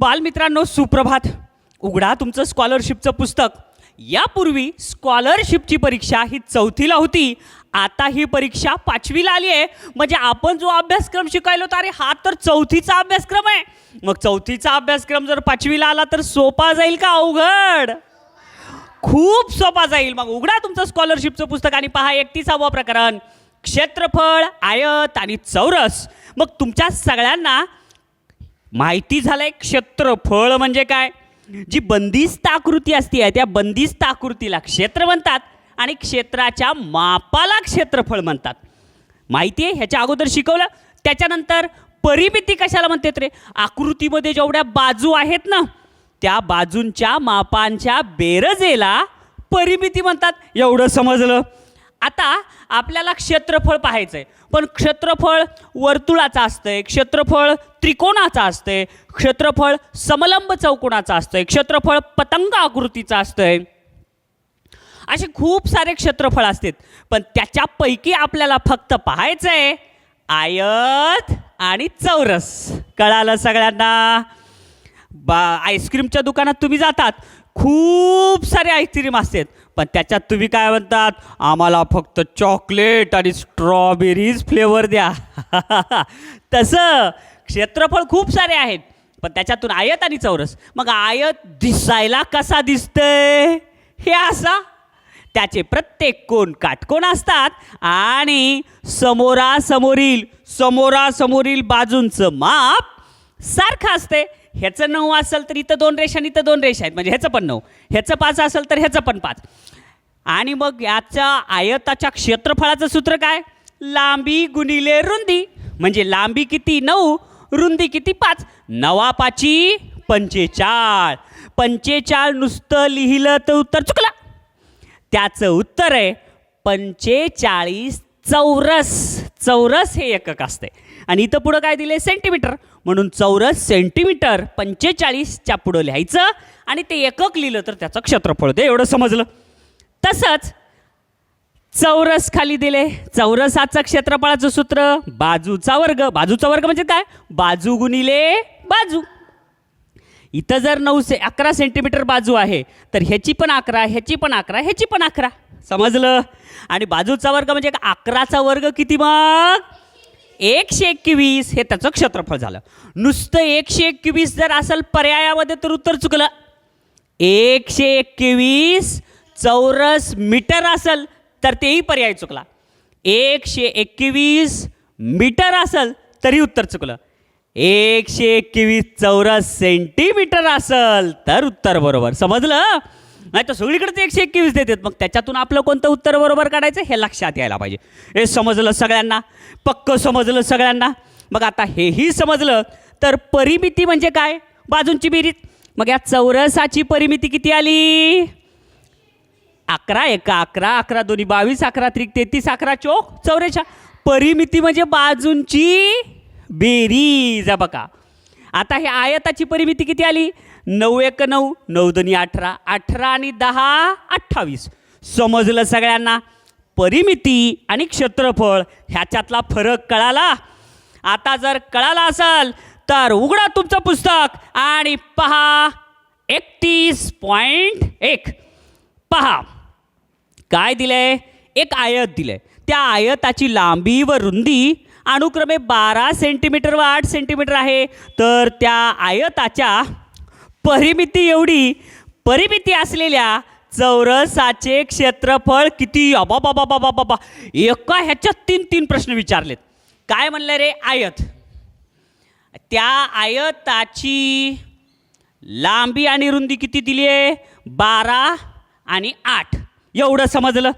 बालमित्रांनो सुप्रभात. उघडा तुमचं स्कॉलरशिपचं पुस्तक. यापूर्वी स्कॉलरशिपची परीक्षा ही चौथीला होती. आता ही परीक्षा पाचवीला आली आहे. म्हणजे आपण जो अभ्यासक्रम शिकायलो तर अरे हा तर चौथीचा अभ्यासक्रम आहे. मग चौथीचा अभ्यासक्रम जर पाचवीला आला तर सोपा जाईल का अवघड? खूप सोपा जाईल. मग उघडा तुमचं स्कॉलरशिपचं पुस्तक आणि पहा एकतीसावं प्रकरण. क्षेत्रफळ आयत आणि चौरस. मग तुमच्या सगळ्यांना माहिती झालंय क्षेत्रफळ म्हणजे काय? जी बंदिस्त आकृती असते त्या बंदिस्त आकृतीला क्षेत्र म्हणतात आणि क्षेत्राच्या मापाला क्षेत्रफळ म्हणतात. माहिती आहे? ह्याच्या अगोदर शिकवलं. त्याच्यानंतर परिमिती कशाला म्हणतात रे? आकृतीमध्ये जेवढ्या बाजू आहेत ना त्या बाजूंच्या मापांच्या बेरजेला परिमिती म्हणतात. एवढं समजलं? आता आपल्याला क्षेत्रफळ पाहायचं आहे पण क्षेत्रफळ वर्तुळाचं असतंय क्षेत्रफळ त्रिकोणाचं असतंय क्षेत्रफळ समलंब चौकोनाचं असतंय क्षेत्रफळ पतंग आकृतीचं असतंय. असे खूप सारे क्षेत्रफळ असतात. पण त्याच्यापैकी आपल्याला फक्त पाहायचं आहे आयत आणि चौरस. कळालं सगळ्यांना? बा आईस्क्रीमच्या दुकानात तुम्ही जातात. खूप सारे आईस्क्रीम असतात. पण त्याच्यात तुम्ही काय म्हणतात? आम्हाला फक्त चॉकलेट आणि स्ट्रॉबेरीज फ्लेवर द्या. तसं क्षेत्रफळ खूप सारे आहेत. पण त्याच्यातून आयत आणि चौरस. मग आयत दिसायला कसा दिसतंय? हे असा. त्याचे प्रत्येक कोण काटकोण असतात आणि समोरासमोरील समोरासमोरील बाजूंचं माप सारखं असते. ह्याचं नऊ असेल तर इथं दोन रेषा आणि इथं दोन रेषा आहेत. म्हणजे ह्याचं पण नऊ. ह्याचं पाच असेल तर ह्याचं पण पाच. आणि मग याच्या आयताच्या क्षेत्रफळाचं सूत्र काय? लांबी गुणिले रुंदी. म्हणजे लांबी किती? नऊ. रुंदी किती? पाच. नवा पाची पंचेचाळ. पंचेचाळ नुसतं लिहिलं तर उत्तर चुकलं. त्याचं उत्तर आहे पंचेचाळीस चौरस चौरस हे एकक असते. आणि इथं पुढं काय दिले सेंटीमीटर म्हणून चौरस सेंटीमीटर पंचेचाळीसच्या पुढं लिहायचं आणि ते एकक लिहिलं तर त्याचं क्षेत्रफळ ते एवढं समजलं. तसंच चौरस खाली दिले चौरसाचं क्षेत्रफळाचं सूत्र बाजूचा वर्ग. बाजूचा वर्ग म्हणजे काय? बाजू गुणिले बाजू. इथं जर नऊ से अकरा सेंटीमीटर बाजू आहे तर ह्याची पण अकरा ह्याची पण अकरा ह्याची पण अकरा. समजलं? आणि बाजूचा वर्ग म्हणजे अकराचा वर्ग किती मग? एकशे एकवीस. हे त्याचं क्षेत्रफळ झालं. नुसतं एकशे एकवीस जर असेल पर्यायामध्ये तर उत्तर चुकलं. एकशे एकवीस चौरस मीटर असेल तर तेही पर्याय चुकला. एकशे एकवीस मीटर असेल तरी उत्तर चुकलं. एकशे एकवीस चौरस सेंटीमीटर असेल तर उत्तर बरोबर. समजलं? नाही तर सगळीकडे ते एकशे एकवीस देतात. मग त्याच्यातून आपलं कोणतं उत्तर बरोबर काढायचं? हे लक्षात यायला पाहिजे. हे समजलं सगळ्यांना? पक्क समजलं सगळ्यांना? मग आता हेही समजलं तर परिमिती म्हणजे काय? बाजूंची बेरीज. मग या चौरसाची परिमिती किती आली? अकरा एका अकरा अकरा दोन्ही बावीस अकरा त्रिक तेहतीस अकरा चोक चौऱ्याच्या परिमिती म्हणजे बाजूंची बेरीज बका बघा. आता हे आयताची परिमिती किती आली? नऊ एक नऊ नऊ दोन्ही अठरा अठरा आणि दहा अठ्ठावीस. समजलं सगळ्यांना? परिमिती आणि क्षेत्रफळ ह्याच्यातला फरक कळाला? आता जर कळाला असेल तर उघडा तुमचं पुस्तक आणि पहा एकतीस पॉईंट एक. पहा. काय दिलंय? एक आयत दिलंय. त्या आयताची लांबी व रुंदी अनुक्रमे बारा सेंटीमीटर व आठ सेंटीमीटर आहे. तर त्या आयताच्या परिमिती एवढी परिमिती असलेल्या चौरसाचे क्षेत्रफळ किती? अबाबाबाबाबाबा. एका ह्याच्यात तीन तीन प्रश्न विचारलेत. काय म्हणलं रे आयत? त्या आयताची लांबी आणि रुंदी किती दिली आहे बारा आणि आठ. एवढं समजलं?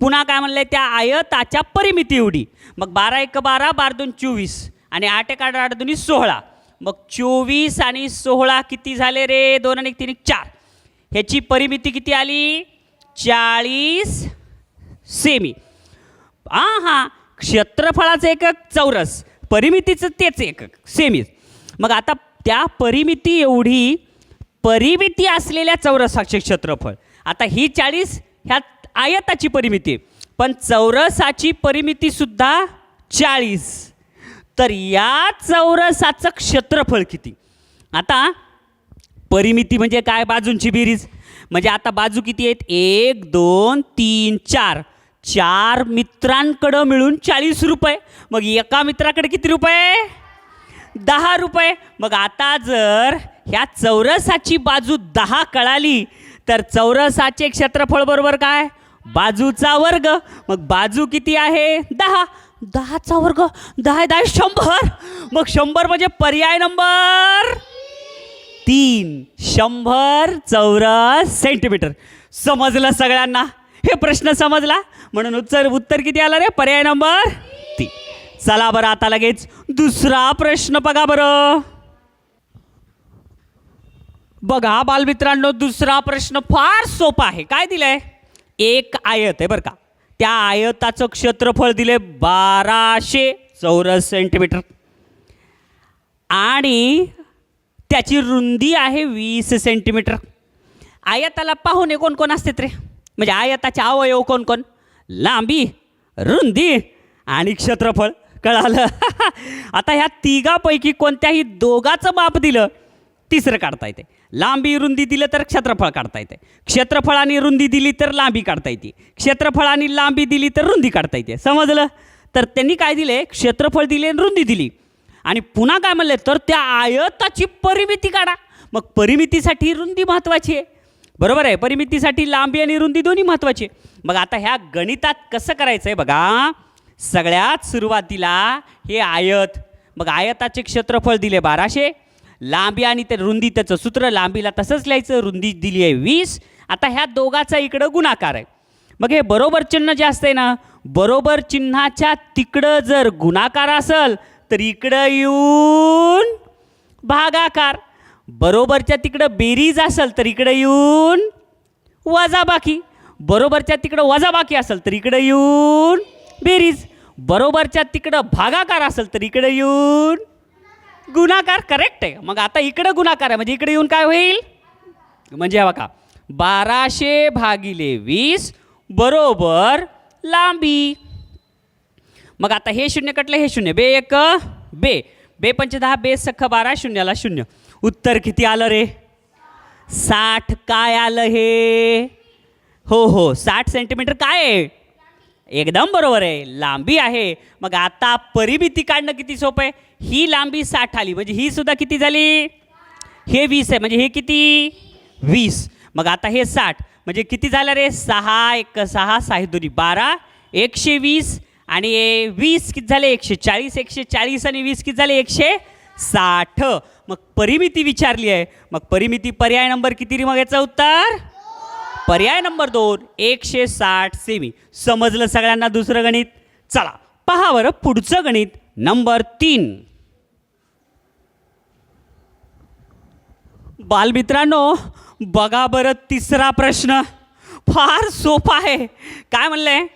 पुन्हा काय म्हणलं त्या आयताच्या परिमिती एवढी. मग बारा एक बारा बार दोन चोवीस आणि आठ एक आठ आठ दोन्ही सोळा. मग चोवीस आणि सोळा किती झाले रे? दोन आणि तीन एक चार. ह्याची परिमिती किती आली? चाळीस सेमी. हां हां क्षेत्रफळाचं एकक चौरस परिमितीचं तेच एकक सेमीच मग आता त्या परिमिती एवढी परिमिती असलेल्या चौरसाचे क्षेत्रफळ. आता ही चाळीस ह्या आयताची परिमिती. पण चौरसाची परिमितीसुद्धा चाळीस. तर या चौरसाचं क्षेत्रफळ किती? आता परिमिती म्हणजे काय बाजूंची बेरीज? म्हणजे आता बाजू किती आहेत? एक दोन तीन चार. चार मित्रांकडं मिळून चाळीस रुपये. मग एका मित्राकडे किती रुपये? दहा रुपये. मग आता जर ह्या चौरसाची बाजू दहा कळाली तर चौरसाचे क्षेत्रफळ बरोबर काय? बाजूचा वर्ग. मग बाजू किती आहे? दहा. दहाचा वर्ग. दहा दहा शंभर. मग शंभर म्हणजे पर्याय नंबर तीन. शंभर चौरस सेंटीमीटर. समजलं सगळ्यांना? हे प्रश्न समजला? म्हणून उत्तर उत्तर किती आलं रे? पर्याय नंबर तीन. चला बरं आता लगेच दुसरा प्रश्न बघा बरं. बघा बालमित्रांनो दुसरा प्रश्न फार सोपा आहे. काय दिलंय? एक आयत आहे बरं का. त्या आयताचं क्षेत्रफळ दिले बाराशे चौरस सेंटीमीटर आणि त्याची रुंदी आहे वीस सेंटीमीटर आयताला पाहुणे कोण कोण असतात रे? म्हणजे आयताचे अवयव कोण कोण लांबी रुंदी आणि क्षेत्रफळ. कळालं? आता ह्या तिघापैकी कोणत्याही दोघाचं माप दिलं तिसरं काढता येते. लांबी रुंदी दिलं तर क्षेत्रफळ काढता येते. क्षेत्रफळ आणि रुंदी दिली तर लांबी काढता येते. क्षेत्रफळ आणि लांबी दिली तर रुंदी काढता येते. समजलं? तर त्यांनी काय दिले? क्षेत्रफळ दिले आणि रुंदी दिली. आणि पुन्हा काय म्हणले? तर त्या आयताची परिमिती काढा. मग परिमितीसाठी रुंदी महत्त्वाची आहे. बरोबर आहे? परिमितीसाठी लांबी आणि रुंदी दोन्ही महत्त्वाची आहे. मग आता ह्या गणितात कसं करायचं आहे बघा? सगळ्यात सुरुवातीला हे आयत. मग आयताचे क्षेत्रफळ दिले बाराशे. लांबी आणि ते रुंदी त्याचं सूत्र लांबीला तसंच लिहायचं रुंदी दिली आहे वीस. आता ह्या दोघाचा इकडं गुणाकार आहे. मग हे बरोबर चिन्ह जे असते ना बरोबर चिन्हाच्या तिकडं जर गुणाकार असेल तर इकडं येऊन भागाकार. बरोबरच्या तिकडं बेरीज असेल तर इकडं येऊन वजाबाकी. बरोबरच्या तिकडं वजाबाकी असेल तर इकडं येऊन बेरीज. बरोबरच्या तिकडं भागाकार असेल तर इकडं येऊन गुणाकार करेक्ट आहे. मग आता इकडं गुणाकार आहे. म्हणजे इकडे येऊन काय होईल? म्हणजे बघा बाराशे भागिले वीस बरोबर लांबी. मग आता हे शून्य कटलं हे शून्य. बे एक बे. बे पंच दहा बे सख्ख बारा शून्याला शून्य. उत्तर किती आलं रे? साठ. काय आलं हे? हो हो. साठ सेंटीमीटर काय आहे? एकदम बरोबर आहे. लांबी आहे. मग आता परिमिती काढणं किती सोपं आहे? ही लांबी साठ आली. म्हणजे ही सुद्धा किती झाली? हे वीस आहे. म्हणजे हे किती? वीस. मग आता हे साठ. म्हणजे किती झालं रे? सहा एक सहा सहा दोन्ही. बारा एकशे वीस आणि वीस किती झाले? एकशे चाळीस. एकशे चाळीस आणि वीस किती झाले? एकशे साठ. मग परिमिती विचारली आहे. मग परिमिती पर्याय नंबर किती रे मग याचं उत्तर? पर्याय नंबर दोन एकशे साठ सेमी. समजलं सगळ्यांना दुसरं गणित? चला. पहा बरं पुढचं गणित. नंबर तीन. बालमित्रांनो बघा बरं तिसरा प्रश्न. फार सोपा आहे. काय म्हणलंय?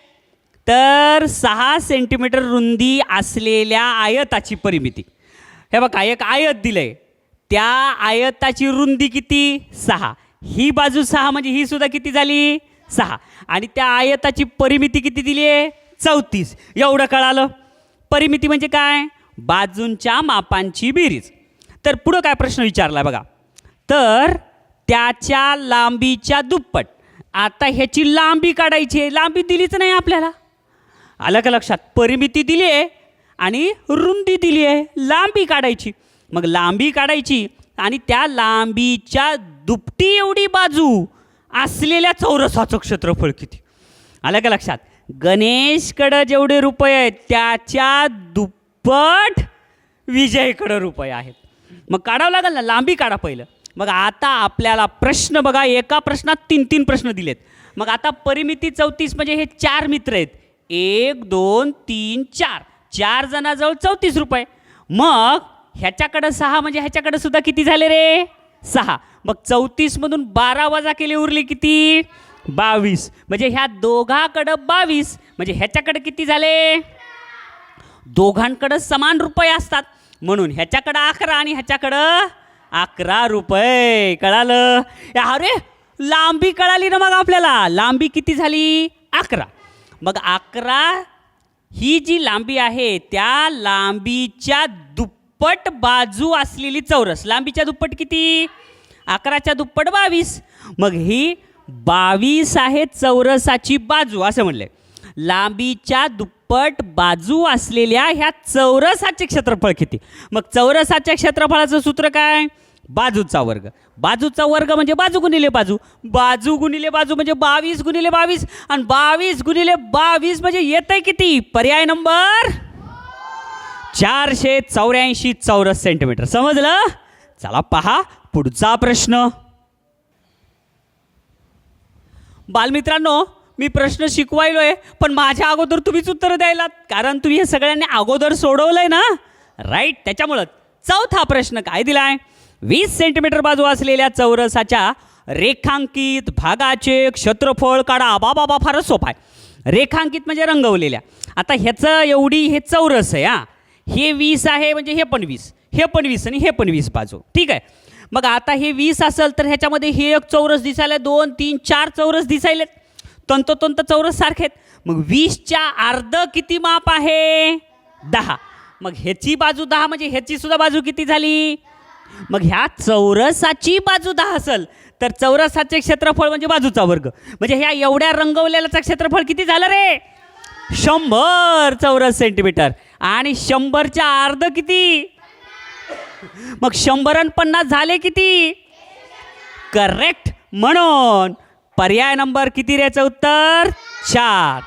तर सहा सेंटीमीटर रुंदी असलेल्या आयताची परिमिती. हे बघा एक आयत दिलं आहे त्या आयताची रुंदी किती? सहा. ही बाजू सहा म्हणजे ही सुद्धा किती झाली? सहा. आणि त्या आयताची परिमिती किती दिली आहे चौतीस. एवढं कळालं? परिमिती म्हणजे काय? बाजूंच्या मापांची बेरीज. तर पुढं काय प्रश्न विचारला बघा. तर त्याच्या लांबीच्या दुप्पट. आता ह्याची लांबी काढायची आहे. लांबी दिलीच नाही आपल्याला. आलं का लक्षात? परिमिती दिली आहे आणि रुंदी दिली आहे. लांबी काढायची. मग लांबी काढायची आणि त्या लांबीच्या दुपटी एवढी बाजू असलेल्या चौरसाचं क्षेत्रफळ किती? आलं का लक्षात? गणेशकडं जेवढे रुपये आहेत त्याच्या दुप्पट विजयकडं रुपये आहेत. मग काढावं लागेल ना? लांबी काढा पहिलं. मग आता आपल्याला प्रश्न बघा एका प्रश्नात तीन तीन प्रश्न दिलेत. मग आता परिमिती चौतीस म्हणजे हे चार मित्र आहेत. एक दोन तीन चार. चार जणाजवळ चौतीस रुपये. मग ह्याच्याकडं सहा म्हणजे ह्याच्याकडं सुद्धा किती झाले रे? सहा. मग चौतीसमधून बारा वजा केले उरली किती? बावीस. म्हणजे ह्या दोघाकडं बावीस. म्हणजे ह्याच्याकडं किती झाले? दोघांकडं समान रुपये असतात. म्हणून ह्याच्याकडं अकरा आणि ह्याच्याकडं अकरा रुपये. कळालं? या, अरे लांबी कळाली ना मग आपल्याला. लांबी किती झाली? अकरा. मग अकरा ही जी लांबी आहे त्या लांबीच्या दुप्पट बाजू असलेली चौरस. लांबीच्या दुप्पट किती? अकराच्या दुप्पट बावीस. मग ही बावीस आहे चौरसाची बाजू असं म्हणले. लांबीच्या दुप्पट बाजू असलेल्या ह्या चौरसाचे क्षेत्रफळ किती? मग चौरसाच्या क्षेत्रफळाचं सूत्र काय? बाजूचा वर्ग. बाजूचा वर्ग म्हणजे बाजू गुणिले बाजू. बाजू गुणिले बाजू म्हणजे बावीस गुणिले बावीस. आणि बावीस गुणिले बावीस म्हणजे येत आहे किती? पर्याय नंबर चारशे चौऱ्याऐंशी चौरस सेंटीमीटर. समजलं? चला पहा पुढचा प्रश्न. बालमित्रांनो मी प्रश्न शिकवायलो आहे पण माझ्या अगोदर तुम्हीच उत्तर द्यायलात. कारण तुम्ही हे सगळ्यांनी अगोदर सोडवलं आहे ना? राईट त्याच्यामुळं चौथा प्रश्न काय दिला आहे वीस सेंटीमीटर बाजू असलेल्या चौरसाच्या रेखांकित भागाचे क्षेत्रफळ काढा. बाबा बा फारच सोपा आहे. रेखांकित म्हणजे रंगवलेल्या. आता ह्याचं एवढी हे चौरस आहे हा. हे वीस आहे म्हणजे हे पण वीस. हे पण वीस आणि हे पण वीस बाजू. ठीक आहे? मग आता हे वीस असेल तर ह्याच्यामध्ये हे एक चौरस दिसायला दोन तीन चार चौरस दिसायलेत. तंतोतंत चौरस सारखे आहेत मग वीसच्या अर्ध किती माप आहे? दहा. मग ह्याची बाजू दहा म्हणजे ह्याची सुद्धा बाजू किती झाली? मग ह्या चौरसाची बाजू दहा असेल तर चौरसाचे क्षेत्रफळ म्हणजे बाजूचा वर्ग. म्हणजे ह्या एवढ्या रंगवलेल्याचं क्षेत्रफळ किती झालं रे? शंभर चौरस सेंटीमीटर. आणि शंभरच्या अर्ध किती? मग शंभर आणि पन्नास झाले किती? करेक्ट म्हणून पर्याय नंबर किती रेचं उत्तर? चार.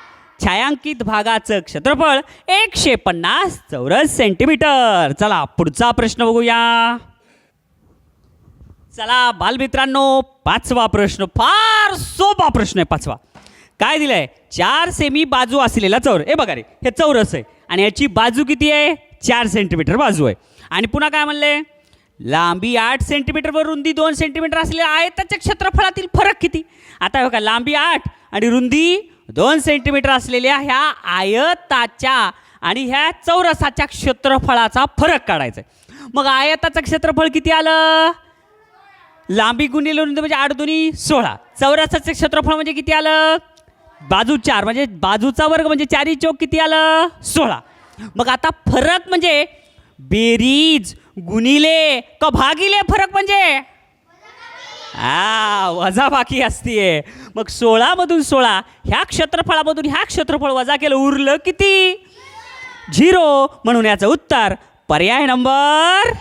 छायांकित भागाचं क्षेत्रफळ एकशे पन्नास चौरस सेंटीमीटर चला पुढचा प्रश्न बघूया. चला बालमित्रांनो पाचवा प्रश्न फार सोपा प्रश्न आहे पाचवा. काय दिलंय? चार सेमी बाजू असलेला चौर हे बघा रे हे चौरस आहे. आणि याची बाजू किती आहे? चार सेंटीमीटर बाजू आहे. आणि पुन्हा काय म्हणले? लांबी आठ सेंटीमीटरवर रुंदी दोन सेंटीमीटर असलेल्या आयताच्या क्षेत्रफळातील फरक किती? आता हो का लांबी आठ आणि रुंदी दोन सेंटीमीटर असलेल्या ह्या आयताच्या आणि ह्या चौरसाच्या क्षेत्रफळाचा फरक काढायचा आहे. मग आयताचं क्षेत्रफळ किती आलं? लांबी गुणिले रुंदी म्हणजे आठ दोन्ही सोळा. चौरसाचं क्षेत्रफळ म्हणजे किती आलं? बाजू चार म्हणजे बाजूचा वर्ग म्हणजे चारी चौक किती आलं? सोळा. मग आता फरक म्हणजे बेरीज गुणिले का भागिले फरक म्हणजे? हा वजा बाकी असतीये. मग सोळामधून सोळा ह्या क्षेत्रफळामधून ह्या क्षेत्रफळ वजा केलं उरलं किती? झिरो. म्हणून याचं उत्तर पर्याय नंबर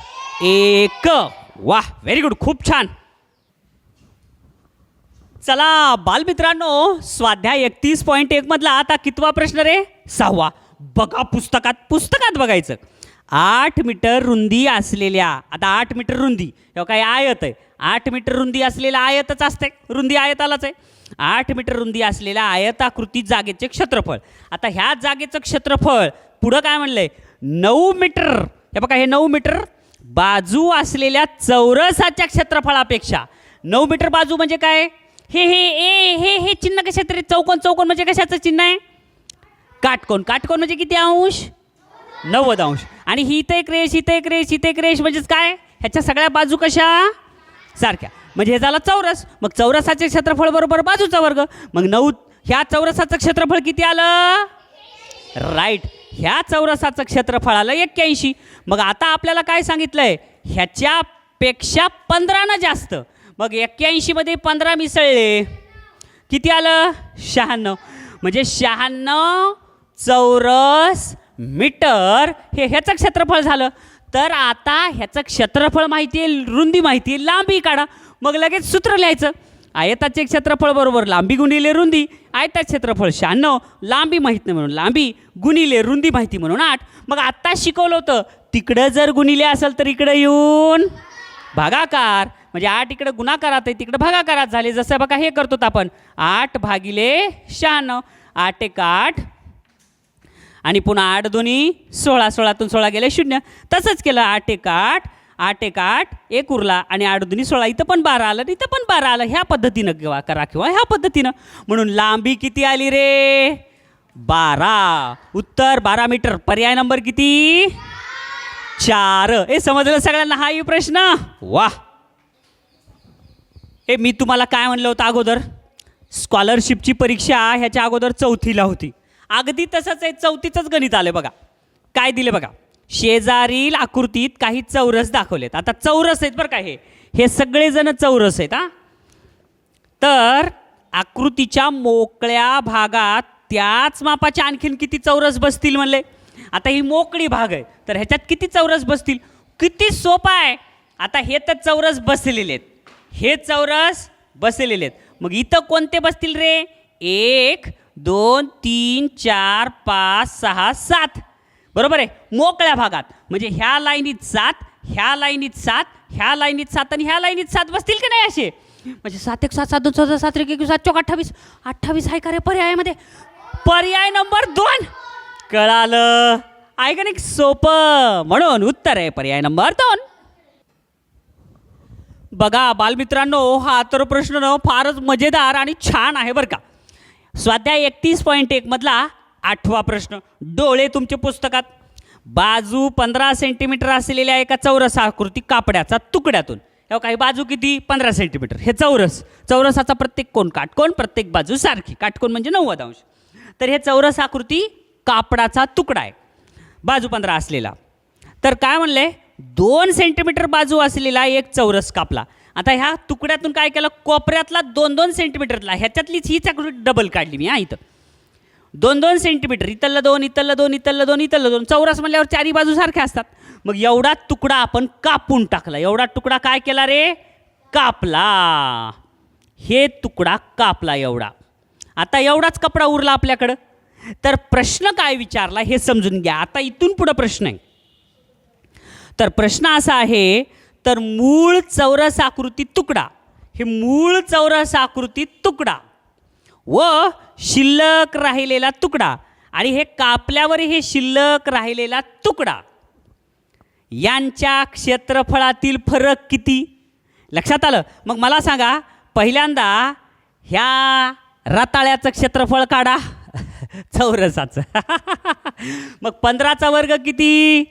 एक. वा व्हेरी गुड खूप छान. चला बालमित्रांनो स्वाध्याय एकतीस पॉईंट एक मधला आता कितवा प्रश्न रे? सहावा. बघा पुस्तकात पुस्तकात बघायचं. आठ मीटर रुंदी असलेल्या आता आठ मीटर रुंदी हे काय आयत आहे? आठ मीटर रुंदी असलेला आयतच असते रुंदी आयतालाच आहे. आठ मीटर रुंदी असलेल्या आयताकृती जागेचे क्षेत्रफळ. आता ह्या जागेचं क्षेत्रफळ पुढं काय म्हणलंय? नऊ मीटर हे बघा हे नऊ मीटर बाजू असलेल्या चौरसाच्या क्षेत्रफळापेक्षा. नऊ मीटर बाजू म्हणजे काय? हे हे ए हे हे चिन्ह कशा तरी? चौकोन चौकोन म्हणजे कशाचं चिन्ह आहे? काटकोन. काटकोन म्हणजे किती अंश? नव्वद अंश आणि ही इथं क्रेश रेष इथं क्रेश रेष इथं म्हणजेच काय? ह्याच्या सगळ्या बाजू कशा? सारख्या. म्हणजे हे झालं चौरस. मग चौरसाचे क्षेत्रफळ बरोबर बाजूचा वर्ग. मग नऊ ह्या चौरसाचं क्षेत्रफळ किती आलं? राईट. ह्या चौरसाचं क्षेत्रफळ आलं एक्क्याऐंशी. मग आता आपल्याला काय सांगितलंय? ह्याच्यापेक्षा पंधरानं जास्त. मग एक्क्याऐंशीमध्ये पंधरा मिसळले. किती आलं? शहाण्णव. म्हणजे शहाण्णव चौरस मीटर हे ह्याचं क्षेत्रफळ झालं. तर आता ह्याचं क्षेत्रफळ माहिती आहे रुंदी माहिती आहे लांबी काढा. मग लगेच सूत्र लिहायचं. आयताचे क्षेत्रफळ बरोबर लांबी गुणिले रुंदी. आयताचे क्षेत्रफळ शहाण्णव. लांबी माहीत नाही म्हणून लांबी गुणिले रुंदी माहिती म्हणून आठ. मग आत्ता शिकवलं होतं तिकडं जर गुणिले असेल तर इकडं येऊन भागाकार. म्हणजे आठ इकडं गुणाकारात आहे तिकडं भागाकारात झाले. जसं बघा हे करतो आपण. आठ भागिले शहाण्णव. आठ एक आठ. आणि पुन्हा आठ दोन्ही सोळा सोळातून सोळा गेले शून्य. तसंच केलं आठ एक आठ आठ एक आठ एक उरला आणि आठ दोन्ही सोळा. इथं पण बारा आलं इथं पण बारा आलं. ह्या पद्धतीनं किंवा करा किंवा ह्या पद्धतीनं. म्हणून लांबी किती आली रे? बारा. उत्तर बारा मीटर. पर्याय नंबर किती? चार. हे समजलं सगळ्यांना? हा येऊ प्रश्न. वा. हे मी तुम्हाला काय म्हणलं होतं अगोदर? स्कॉलरशिपची परीक्षा ह्याच्या अगोदर चौथीला होती. अगदी तसंच आहे चौथीचंच गणित आलं बघा. काय दिले बघा? शेजारील आकृतीत काही चौरस दाखवलेत. आता चौरस आहेत बरं का हे. हे सगळेजण चौरस आहेत हा? तर आकृतीच्या मोकळ्या भागात त्याच मापाच्या आणखीन किती चौरस बसतील म्हणले? आता ही मोकळी भाग आहे. तर ह्याच्यात किती चौरस बसतील? किती सोपा आहे. आता हे तर चौरस बसलेले आहेत. हे चौरस बसलेले आहेत. मग इथं कोणते बसतील रे? एक दोन तीन चार पाच सहा सात. बरोबर आहे? मोकळ्या भागात. म्हणजे ह्या लाईनीत सात ह्या लाईनीत सात ह्या लाईनीत सात आणि ह्या लाईनीत सात. बसतील की नाही असे? म्हणजे सात एक सात सात दोन सात सात एक एक सात चौक अठ्ठावीस. अठ्ठावीस आहे का रे पर्यायामध्ये? पर्याय नंबर दोन. कळालं. आहे का नाही सोपं. म्हणून उत्तर आहे पर्याय नंबर दोन. बघा बालमित्रांनो हा तर प्रश्न फारच मजेदार आणि छान आहे बरं का. स्वाध्याय एकतीस पॉईंट एकमधला आठवा प्रश्न. डोळे तुमच्या पुस्तकात. बाजू पंधरा सेंटीमीटर असलेल्या एका चौरस आकृती कापड्याचा तुकड्यातून. हे काही बाजू किती? पंधरा सेंटीमीटर हे चौरस. चौरसाचा प्रत्येक कोण काटकोन प्रत्येक बाजू सारखी. काटकोन म्हणजे नव्वद अंश. तर हे चौरस आकृती कापडाचा तुकडा आहे. बाजू पंधरा असलेला. तर काय म्हणले? दोन सेंटीमीटर बाजू असलेला एक चौरस कापला. आता ह्या तुकड्यातून काय केलं? कोपऱ्यातला दोन दोन सेंटीमीटरला ह्याच्यातलीच हीच आकृती डबल काढली मी हा इथं. दोन दोन सेंटीमीटर इथलं दोन इथलं दोन इथलं दोन इथलं दोन. चौरस म्हणल्यावर चारी बाजू सारख्या असतात. मग एवढा तुकडा आपण कापून टाकला. एवढा तुकडा काय केला रे? कापला. हे तुकडा कापला एवढा. आता एवढाच कपडा उरला आपल्याकडं. तर प्रश्न काय विचारला हे समजून घ्या. आता इथून पुढं प्रश्न आहे. तर प्रश्न असा आहे तर मूळ चौरस आकृती तुकडा. हे मूळ चौरस आकृती तुकडा. व शिल्लक राहिलेला तुकडा. आणि हे कापल्यावर हे शिल्लक राहिलेला तुकडा. यांच्या क्षेत्रफळातील फरक किती? लक्षात आलं? मग मला सांगा पहिल्यांदा ह्या रताळ्याचं क्षेत्रफळ काढा. चौरसाचं. मग पंधराचा वर्ग किती?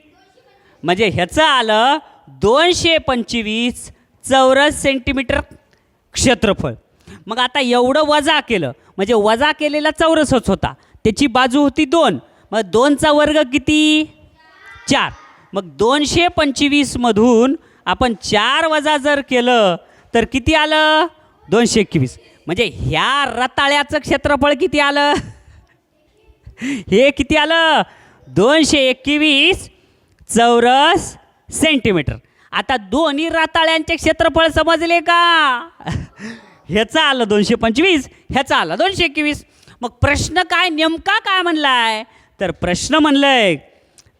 म्हणजे ह्याचं आलं दोनशे पंचवीस चौरस सेंटीमीटर क्षेत्रफळ. मग आता एवढं वजा केलं म्हणजे वजा केलेला चौरसच होता. त्याची बाजू होती दोन. मग दोनचा वर्ग किती? चार. मग दोनशे पंचवीसमधून आपण चार वजा जर केलं तर किती आलं? दोनशे एकवीस. म्हणजे ह्या रताळ्याचं क्षेत्रफळ किती आलं? हे किती आलं? दोनशे एकवीस चौरस सेंटीमीटर. आता दोन्ही राताळ्यांचे क्षेत्रफळ समजले का? ह्याचं आलं दोनशे पंचवीस ह्याचं आलं दोनशे एकवीस. मग प्रश्न काय नेमका काय म्हणलाय? तर प्रश्न म्हणलंय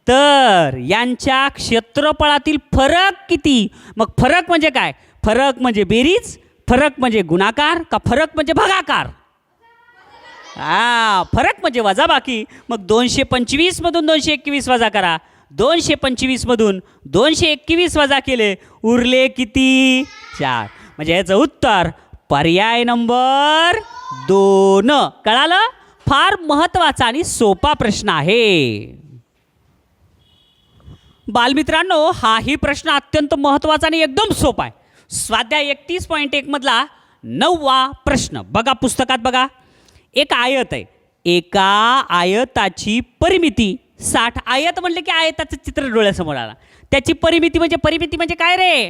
तर यांच्या क्षेत्रफळातील फरक किती? मग फरक म्हणजे काय? फरक म्हणजे बेरीज फरक म्हणजे गुणाकार का फरक म्हणजे भागाकार? हा फरक म्हणजे वजा बाकी मग दोनशे पंचवीसमधून दोनशे एकवीस वजा करा. दोनशे पंचवीसमधून दोनशे एकवीस वजा केले. उरले किती? चार. म्हणजे याचं उत्तर पर्याय नंबर दोन. कळालं? फार महत्त्वाचा आणि सोपा प्रश्न आहे. बालमित्रांनो हाही प्रश्न अत्यंत महत्त्वाचा आणि एकदम सोपा आहे. स्वाध्याय एकतीस पॉईंट एकमधला नववा प्रश्न. बघा पुस्तकात बघा. एक आयत आहे. एका आयताची परिमिती साठ आयत म्हणलं की आयताचं चित्र डोळ्यासमोर आला. त्याची परिमिती म्हणजे परिमिती म्हणजे काय रे?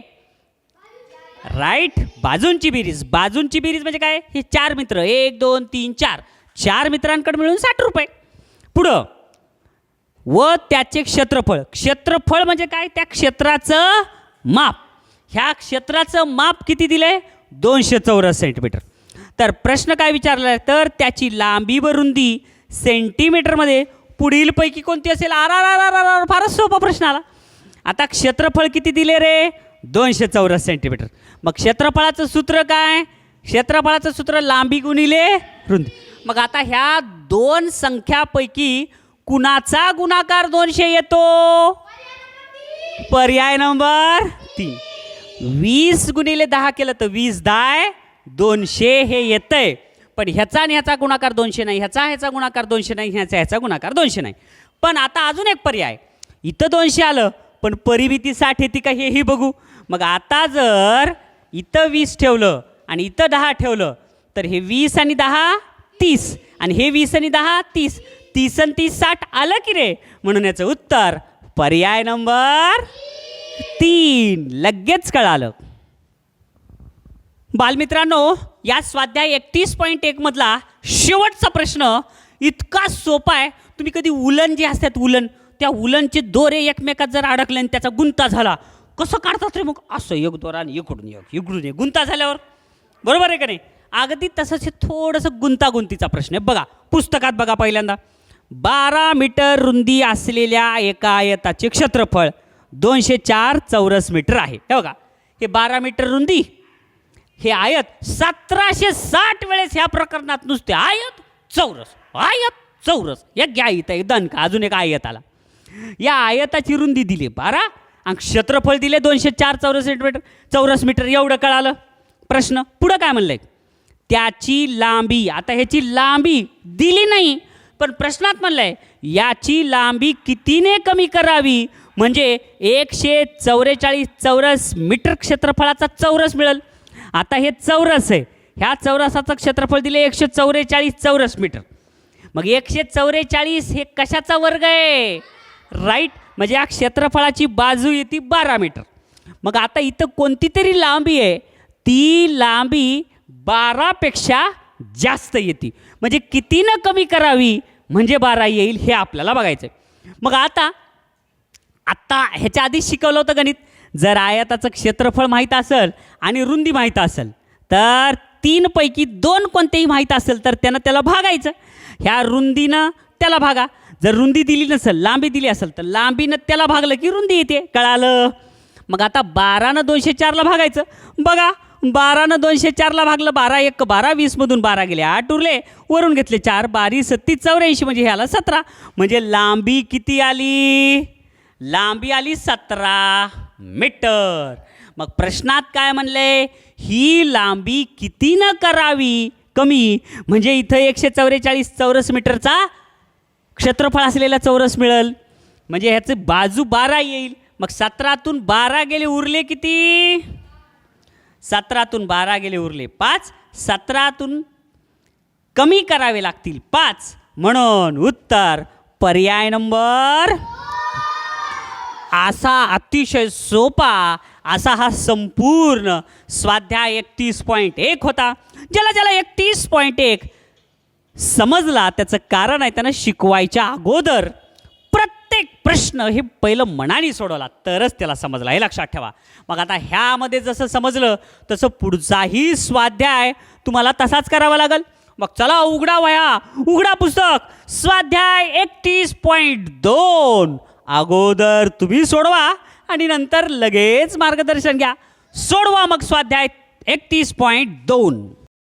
राईट बाजूंची बेरीज. बाजूंची बेरीज म्हणजे काय? हे चार मित्र. एक दोन तीन चार. चार मित्रांकडे मिळून साठ रुपये. पुढं. व त्याचे क्षेत्रफळ. क्षेत्रफळ म्हणजे काय? त्या क्षेत्राचं माप. ह्या क्षेत्राचं माप किती दिलंय दोनशे चौरस सेंटीमीटर. तर प्रश्न काय विचारला? आहे तर त्याची लांबी व रुंदी सेंटीमीटरमध्ये पुढीलपैकी कोणती असेल? आर आर आर आर आर आर फारच सोपा प्रश्न आला. आता क्षेत्रफळ किती दिले रे? दोनशे चौरस सेंटीमीटर मग क्षेत्रफळाचं सूत्र काय? क्षेत्रफळाचं सूत्र लांबी गुणिले रुंदी. मग आता ह्या दोन संख्यापैकी कुणाचा गुणाकार दोनशे येतो? पर्याय नंबर तीन. वीस गुणिले दहा केलं तर वीस दाय दोनशे हे येतंय. पण ह्याचा आणि ह्याचा गुणाकार दोनशे नाही ह्याचा ह्याचा गुणाकार दोनशे नाही ह्याचा ह्याचा गुणाकार दोनशे नाही. पण आता अजून एक पर्याय. इथं दोनशे आलं पण परिमिती साठ येते का हेही बघू. मग आता जर इथं वीस ठेवलं आणि इथं दहा ठेवलं तर हे वीस आणि दहा तीस. आणि हे वीस आणि दहा तीस. तीस आणि तीस साठ आलं की रे? म्हणून याचं उत्तर पर्याय नंबर तीन. लगेच कळालं. बालमित्रांनो या स्वाध्याय एकतीस पॉईंट एकमधला शेवटचा प्रश्न इतका सोपा आहे. तुम्ही कधी उलन जे असतात उलन त्या उलनचे दोरे एकमेकात जर अडकले आणि त्याचा गुंता झाला कसं काढतात रे मग? असं एक दोरा आणि इकडून एक इकडून एक गुंता झाल्यावर. बरोबर आहे का नाही? अगदी तसंच हे थोडंसं गुंतागुंतीचा प्रश्न आहे. बघा पुस्तकात बघा पहिल्यांदा. बारा मीटर रुंदी असलेल्या एका आयताचे क्षेत्रफळ दोनशे चार चौरस मीटर आहे. हे बघा हे बारा मीटर रुंदी हे आयत सतराशे साठ वेळेस ह्या प्रकरणात नुसते आयत चौरस आयत चौरस. एक आयत आहे दणका अजून एक आयत आला. या आयताची रुंदी दिली बारा आणि क्षेत्रफळ दिले दोनशे चार चौरस मीटर चौरस मीटर एवढं कळालं? प्रश्न. पुढं काय म्हणलंय? त्याची लांबी आता ह्याची लांबी दिली नाही पण प्रश्नात म्हणलंय याची लांबी कितीने कमी करावी? म्हणजे एकशे चौवेचाळीस चौरस मीटर क्षेत्रफळाचा चौरस मिळेल. आता हे चौरस आहे. ह्या चौरसाचं क्षेत्रफळ दिले एकशे चौवेचाळीस चौरस मीटर. मग एकशे चौवेचाळीस हे कशाचा वर्ग आहे? राईट म्हणजे या क्षेत्रफळाची बाजू येते बारा मीटर. मग आता इथं कोणती तरी लांबी आहे? ती लांबी बारापेक्षा जास्त येते. म्हणजे कितीनं कमी करावी? म्हणजे बारा येईल हे आपल्याला बघायचं आहे मग आता आत्ता ह्याच्या आधी शिकवलं होतं गणित. जर आयताचं क्षेत्रफळ माहीत असेल आणि रुंदी माहीत असेल तर तीनपैकी दोन कोणतेही माहीत असेल तर त्यानं त्याला भागायचं. ह्या रुंदीनं त्याला भागा. जर रुंदी दिली नसेल लांबी दिली असेल तर लांबीनं त्याला भागलं की रुंदी येते. कळालं? मग आता बारानं दोनशे चारला भागायचं. बघा बारानं दोनशे चारला भागलं बारा एक बारा वीसमधून बारा गेले. आठ उरले. वरून घेतले चार बारी सत्तीस चौऱ्याऐंशी म्हणजे ह्याला सतरा. म्हणजे लांबी किती आली? लांबी आली सतरा. मीटर. मग प्रश्नात काय म्हणले? ही लांबी किती न करावी? कमी. म्हणजे इथं एकशे चौवेचाळीस चौरस मीटरचा क्षेत्रफळ असलेला चौरस मिळेल. म्हणजे ह्याचे बाजू बारा येईल. मग सतरातून बारा गेले उरले किती? सतरातून बारा गेले उरले. पाच. सतरातून कमी करावे लागतील. पाच. म्हणून उत्तर पर्याय नंबर असा अतिशय सोपा असा हा संपूर्ण स्वाध्याय एकतीस पॉईंट एक होता. ज्याला ज्याला एकतीस पॉईंट एक समजला त्याचं कारण आहे त्यानं शिकवायच्या अगोदर प्रत्येक प्रश्न हे पहिलं मनाने सोडवला तरच त्याला समजला. हे लक्षात ठेवा. मग आता ह्यामध्ये जसं समजलं तसं पुढचाही स्वाध्याय तुम्हाला तसाच करावा लागेल. मग चला उघडा वया उघडा पुस्तक. स्वाध्याय एकतीस पॉईंट दोन. अगोदर तुम्ही सोडवा आणि नंतर लगेच मार्गदर्शन घ्या. सोडवा मग स्वाध्याय एकतीस पॉईंट दोन.